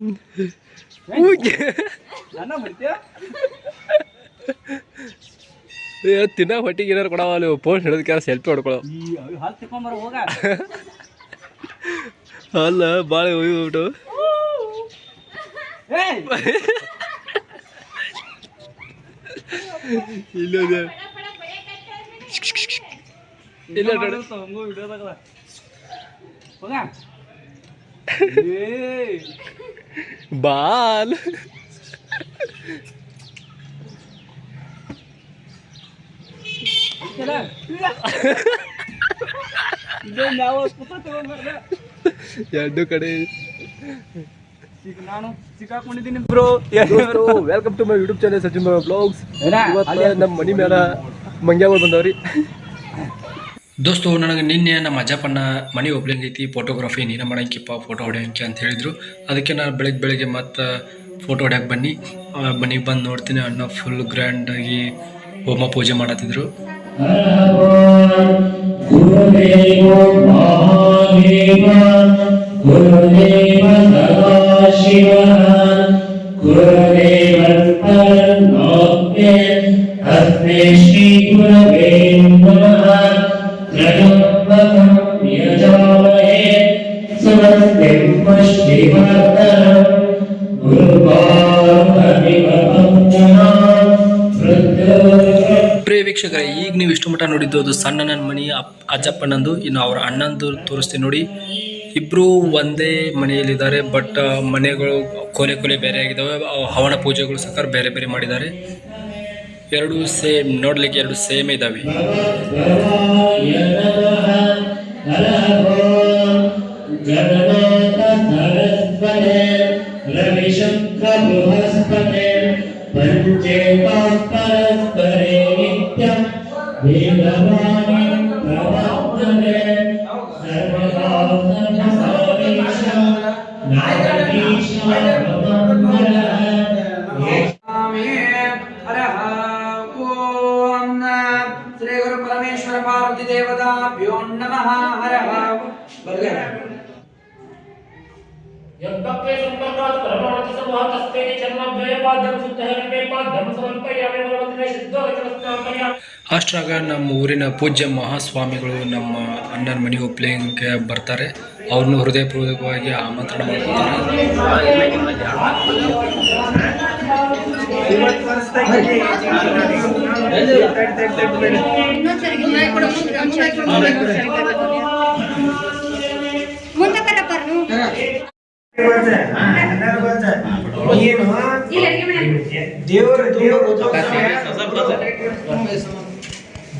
ತಿನ್ನ ಹೊಟ್ಟಿಗೆ ಏನಾರು ಕೊಡವ ಅಲ್ಲಿ ಫೋನ್ ಹಿಡಿದಕ್ಕೆ ಸೆಲ್ಫಿ ಹೊಡ್ಕೊಳೋ ಈ ಅವ್ ಹಾಲು ತಕೊಂಬರ ಹೋಗ. ಅಲ್ಲ ಭಾಳ ಹೋಗ್ಬಿಟ್ಟು ಇಲ್ಲ ಇಲ್ಲ. ಹಂಗೂ ಬಾಲ್. ಎರಡು ಕಡೆ ಈಗ ನಾನು ಸಿಕ್ಕಾಕೊಂಡಿದ್ದೀನಿ bro welcome to my YouTube channel Sachin vlogs ಏನ? ಇವತ್ತು ನಮ್ಮ ಮನಿ ಮೇಲೆ ಮಂಗ್ಯಾಗಳು ಬಂದವ್ರಿ ದೋಸ್ತು, ನನಗೆ ನಿನ್ನೆ ನಮ್ಮ ಅಜ್ಜಪ್ಪನ ಮನೆ ಒಬ್ಲಿಂಗೈತಿ ಫೋಟೋಗ್ರಫಿ ನೀನು ಮಾಡೋಂಕಿಪ್ಪ ಫೋಟೋ ಹೊಡೆಯೋಂಕೆ ಅಂತ ಹೇಳಿದರು. ಅದಕ್ಕೆ ನಾನು ಬೆಳಗ್ಗೆ ಬೆಳಗ್ಗೆ ಮತ್ತು ಫೋಟೋ ಹೊಡ್ಯಕ್ಕೆ ಬನ್ನಿ. ಮನೆಗೆ ಬಂದು ನೋಡ್ತೀನಿ, ಅಣ್ಣ ಫುಲ್ ಗ್ರ್ಯಾಂಡಾಗಿ ಹೋಮ ಪೂಜೆ ಮಾಡತ್ತಿದ್ರು. ಗುರುದೇವ ಪ್ರಿಯ ವೀಕ್ಷಕರೇ, ಈಗ ನೀವು ಇಷ್ಟು ಮಟ್ಟ ನೋಡಿದ್ದು ಅದು ಸಣ್ಣ ನನ್ನ ಮನಿ ಅಜ್ಜಪ್ಪನಂದು ಇನ್ನು ಅವರ ಅಣ್ಣಂದು ತೋರಿಸ್ತೀನಿ ನೋಡಿ. ಇಬ್ರು ಒಂದೇ ಮನೆಯಲ್ಲಿದ್ದಾರೆ, ಬಟ್ ಮನೆಗಳು ಕೊಲೆ ಕೊಲೆ ಬೇರೆ ಆಗಿದ್ದಾವೆ. ಹವನ ಪೂಜೆಗಳು ಸಹ ಬೇರೆ ಬೇರೆ ಮಾಡಿದ್ದಾರೆ. ಎರಡು ಸೇಮ್, ನೋಡ್ಲಿಕ್ಕೆ ಎರಡು ಸೇಮ್ ಇದ್ದಾವೆ. पञ्चेताः परस्परे नित्यं वेदवाणी प्रवर्तते सर्वदा सर्वसारीश नागरीश यद्भक्ते सम्पर्कात् परमार्थि संवाहतस्ते चर्मद्वयपाद्यं शुद्धहरिपेपाद्यं समर्पयामि भगवते सिद्धोचनस्थापयामि ಅಷ್ಟ್ರಾಗ ನಮ್ಮ ಊರಿನ ಪೂಜ್ಯ ಮಹಾಸ್ವಾಮಿಗಳು ನಮ್ಮ ಅಣ್ಣನ ಮನೆ ಒಪ್ಲಿಂಗ್ಗೆ ಬರ್ತಾರೆ ಅವ್ರನ್ನ ಹೃದಯಪೂರ್ವಕವಾಗಿ ಆಮಂತ್ರಣ ಮಾಡ್ತಾರೆ ಮುಂದೆ ಬರಪ್ಪರ್ನು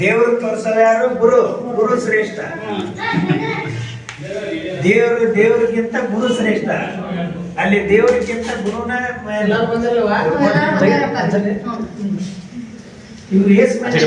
ದೇವರು ತೋರಿಸೋರು ಯಾರು? ಗುರು. ಗುರು ಶ್ರೇಷ್ಠ. ದೇವರು ದೇವರಿಗಿಂತ ಗುರು ಶ್ರೇಷ್ಠ. ಅಲ್ಲಿ ದೇವರಿಗಿಂತ ಗುರುನ ಇವ್ರು ಏಸ್ ಮಕ್ಕಳು.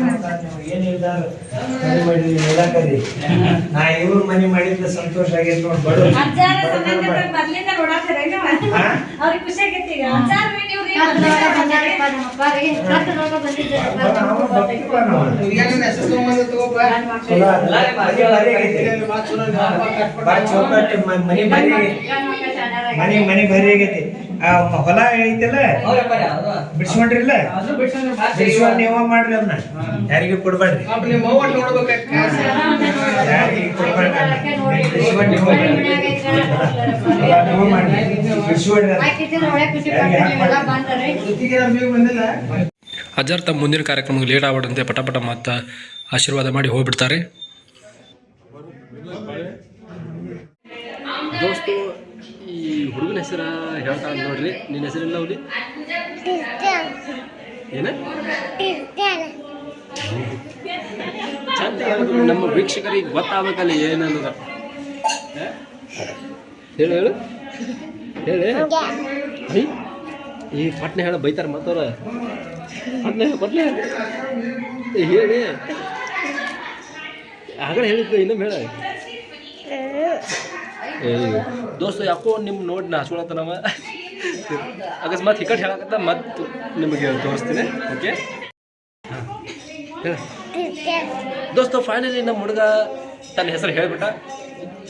ಮನೆ ಮಾಡಿ ಹೇಳಕರಿ ನಾ ಇವ್ರ ಮನೆ ಮಾಡಿದ್ರೆ ಸಂತೋಷ ಆಗೈತೆ ನೋಡಿ ಬಡ? ಮನೆ ಮನೆ ಮನೆ ಬರಿ ಆಗೈತಿ. ಹೊಲ ಐತಿಲ್ಲ? ಬಿಡ್ಸ್ಕೊಂಡ್ರಿಲ್ಲ? ಬಿಡ್ಸ್ಕೊಂಡ್ ನೀವ ಮಾಡ್ರಿ ಅದನ್ನ ಯಾರಿಗೂ ಕೊಡ್ಬೇಡ್ರಿ ಅಜರ್ ತಮ್ಮ ಮುಂದಿನ ಕಾರ್ಯಕ್ರಮಕ್ಕೆ ಲೇಟ್ ಆಗ್ಬಿಡಂತೆ ಪಟ ಪಟ ಮತ್ತು ಆಶೀರ್ವಾದ ಮಾಡಿ ಹೋಗ್ಬಿಡ್ತಾರೆ. ದೋಸ್ತು ಹುಡುಗನ ಹೆಸರ ಹೇಳ್ತಾ ನೋಡ್ರಿ. ನಿನ್ನ ಹೆಸರಿಲ್ಲ ಅವ್ರಿ ಏನ? ಚಂದ ನಮ್ಮ ವೀಕ್ಷಕರಿಗೆ ಗೊತ್ತಾಗಬೇಕಲ್ಲ ಏನನ್ನೋದ? ಹೇಳು ಹೇಳು. ಹೇಳಿ. ಈ ಪಟ್ನೆ ಹೇಳ, ಬೈತಾರೆ ಮತ್ತವ್ರ. ಪಟ್ನೆ ಪಟ್ನೆ ಹೇಳಿ. ಆಗಲೇ ಹೇಳಿದ್ದು, ಇನ್ನೊಮ್ಮೆ ಹೇಳ. ದೋಸ್ತ, ಯಾಕೋ ನಿಮ್ಮ ನೋಡಿ ನಾಚ್ಕೊಳತ್ತ ನಮ್ಮ ಅಕಸ್ಮಾತ್ ಕಡೆ ಹೇಳಕತ್ತ ಮತ್ತು ನಿಮಗೆ ತೋರಿಸ್ತೀನಿ, ಓಕೆ? ದೋಸ್ತು ಫೈನಲಿ ನಮ್ಮ ಹುಡುಗ ತನ್ನ ಹೆಸರು ಹೇಳ್ಬಿಟ್ಟ.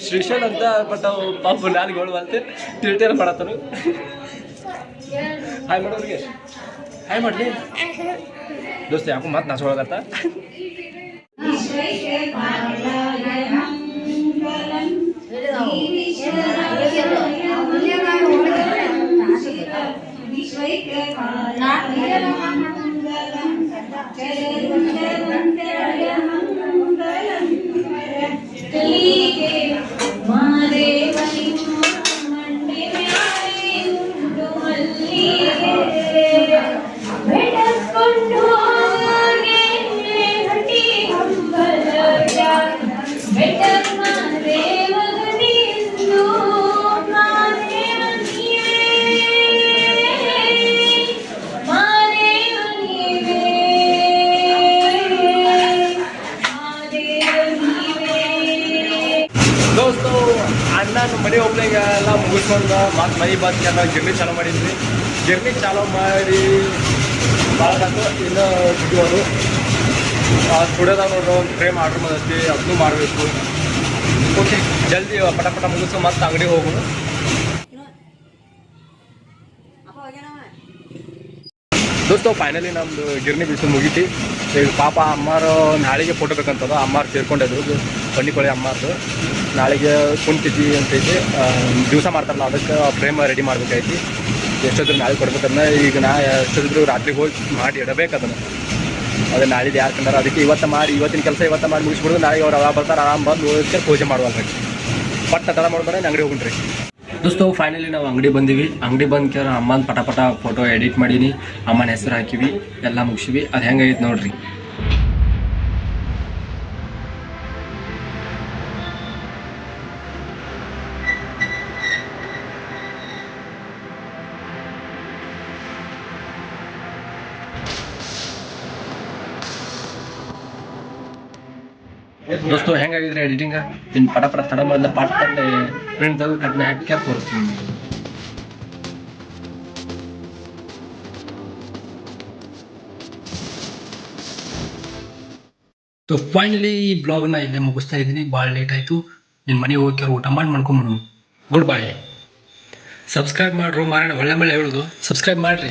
ಶ್ರೀಶಲ್ ಅಂತ ಬಟ್ ಅವು ಪಾಪ ನಾನು ಹೇಳುವಂತೆ ತಿಳ್ಟೇಲ್ ಮಾಡತ್ತನು. ಹಾಯ್ ಮಾಡೋರಿಗೆ ಹಾಯ್ ಮಾಡಲಿ. ದೋಸ್ತ, ಯಾಕೋ ಮತ್ತೆ ನಾಚ್ಕೊಳಕತ್ತ? Thank you. ಮುಗಿಸ್ಕೊಂಡು ಮತ್ತೆ ಮೈ ಬಂದು ಎಲ್ಲ ಗಿರ್ನಿ ಚಾಲೂ ಮಾಡಿದ್ವಿ. ಜರ್ನಿ ಚಾಲೂ ಮಾಡಿ ಭಾಳ ಇನ್ನೂ ಬಿಡುವರು ಸ್ಟುಡಿಯೋದಾಗ ನೋಡೋ ಒಂದು ಫ್ರೇಮ್ ಆರ್ಡ್ರ್ ಮಾಡಿ ಅದನ್ನು ಮಾಡಬೇಕು. ಓಕೆ ಜಲ್ದಿ ಪಟ ಪಟ ಮುಗಿಸು, ಮತ್ತೆ ಅಂಗಡಿ ಹೋಗೋಣ. ದೋಸ್ತ ಫೈನಲಿ ನಮ್ದು ಗಿರ್ನಿ ಬಿಸಿ ಮುಗಿತಿ. ಈಗ ಪಾಪ ಅಮ್ಮಾರು ನಾಳೆಗೆ ಫೋಟೋ ಬೇಕಂತದ, ಅಮ್ಮಾರು ಸೇರ್ಕೊಂಡಿದ್ರು ಬನ್ನಿಕೊಳ್ಳಿ ಅಮ್ಮಾರ್ದು. ನಾಳೆಗೆ ಕುಂತಿದ್ವಿ ಅಂತೈತಿ ದಿವಸ ಮಾಡ್ತಾರಲ್ಲ, ಅದಕ್ಕೆ ಫ್ರೇಮ್ ರೆಡಿ ಮಾಡ್ಬೇಕಾಯ್ತಿ. ಎಷ್ಟೊತ್ತಿದ್ರು ನಾಳೆ ಕೊಡ್ಬೇಕನ್ನ ಈಗ ನಾ ಎಷ್ಟೊತ್ತಿದ್ರು ರಾತ್ರಿ ಹೋಗಿ ಮಾಡಿ ಇಡಬೇಕು ಅದನ್ನು. ಅದು ನಾಳಿದ್ದು ಯಾರು ಕಂಡಾರ, ಅದಕ್ಕೆ ಇವತ್ತು ಮಾಡಿ, ಇವತ್ತಿನ ಕೆಲಸ ಇವತ್ತು ಮಾಡಿ ಮುಗಿಸ್ಬಿಡೋದು, ನಾಳೆ ಅವ್ರು ಅವಾಗ ಬರ್ತಾರೆ, ಆರಾಮ್ ಬಂದು ಹೋಗಿ ಪೂಜೆ ಮಾಡುವಾಗ ಪಟ್ಟ ತಡ ಮಾಡ್ತಾರೆ ಅಂಗಡಿ ಹೋಗ್ರಿ ದೋಸ್ತು ಫೈನಲಿ ನಾವು ಅಂಗಡಿ ಬಂದೀವಿ. ಅಂಗಡಿ ಬಂದ ಕೇರ ಅಮ್ಮನ ಪಟ ಪಟ ಫೋಟೋ ಎಡಿಟ್ ಮಾಡೀನಿ. ಅಮ್ಮನ ಹೆಸರು ಹಾಕಿವಿ, ಎಲ್ಲ ಮುಗಿಸಿವಿ. ಅದು ಹೆಂಗೈತೆ ನೋಡ್ರಿ. ದೋಸ್ತು, ಹೆಂಗಾಗಿದ್ರೆ ಎಡಿಟಿಂಗ್ ಇನ್ನು ಪಟ ಪಟ ತಡ ಮಾಡಿದ ಪಾಟ್ ತಂದೆ. ಪ್ರಿಂಟ್ ತೆಗೆದು ಕಟ್ಟನೆ ಹಾಕಿ ತೋರಿಸ್ತೀನಿ ಸೊ ಫೈನಲಿ ಈ ಬ್ಲಾಗ್ನ ಇಲ್ಲೇ ಮುಗಿಸ್ತಾ ಇದ್ದೀನಿ. ಭಾಳ ಲೇಟ್ ಆಯಿತು. ನಿನ್ನ ಮನೆಗೆ ಹೋಗಿ ಊಟ ಮಾಡಿ ಮಾಡ್ಕೊಂಬಿಡು ಗುಡ್ ಬಾಯ್ ಸಬ್ಸ್ಕ್ರೈಬ್ ಮಾಡ್ರು ಮಾರಣ ಒಳ್ಳೆ ಮೇಲೆ ಹೇಳೋದು. ಸಬ್ಸ್ಕ್ರೈಬ್ ಮಾಡಿರಿ.